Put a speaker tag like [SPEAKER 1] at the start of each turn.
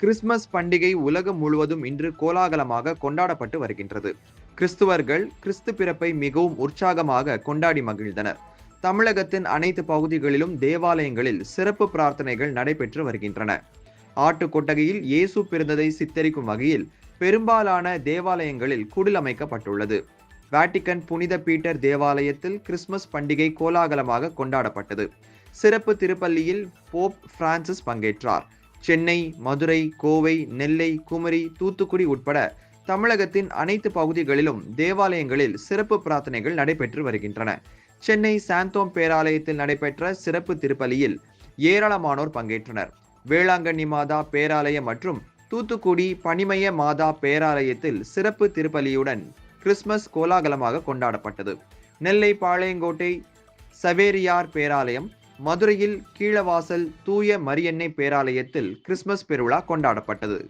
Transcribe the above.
[SPEAKER 1] Christmas பண்டிகை உலகம் முழுவதும் இன்று கோலாகலமாக கொண்டாடப்பட்டு வருகின்றது. கிறிஸ்துவர்கள் கிறிஸ்து பிறப்பை மிகவும் உற்சாகமாக கொண்டாடி மகிழ்ந்தனர். தமிழகத்தின் அனைத்து பகுதிகளிலும் தேவாலயங்களில் சிறப்பு பிரார்த்தனைகள் நடைபெற்று வருகின்றன. ஆட்டு கொட்டகையில் இயேசு பிறந்ததை சித்தரிக்கும் வகையில் பெரும்பாலான தேவாலயங்களில் குடில் அமைக்கப்பட்டுள்ளது. வேட்டிக்கன் புனித பீட்டர் தேவாலயத்தில் கிறிஸ்துமஸ் பண்டிகை கோலாகலமாக கொண்டாடப்பட்டது. சிறப்பு திருப்பள்ளியில் போப் பிரான்சிஸ் பங்கேற்றார். சென்னை மதுரை கோவை நெல்லை குமரி தூத்துக்குடி உட்பட தமிழகத்தின் அனைத்து பகுதிகளிலும் தேவாலயங்களில் சிறப்பு பிரார்த்தனைகள் நடைபெற்று வருகின்றன. சென்னை சாந்தோம் பேராலயத்தில் நடைபெற்ற சிறப்பு திருப்பலியில் ஏராளமானோர் பங்கேற்றனர். வேளாங்கண்ணி மாதா பேராலயம் மற்றும் தூத்துக்குடி பனிமய மாதா பேராலயத்தில் சிறப்பு திருப்பலியுடன் கிறிஸ்துமஸ் கோலாகலமாக கொண்டாடப்பட்டது. நெல்லை பாளையங்கோட்டை சவேரியார் பேராலயம் மதுரையில் கீழவாசல் தூய மரியன்னை பேராலயத்தில் கிறிஸ்துமஸ் பெருவிழா கொண்டாடப்பட்டது.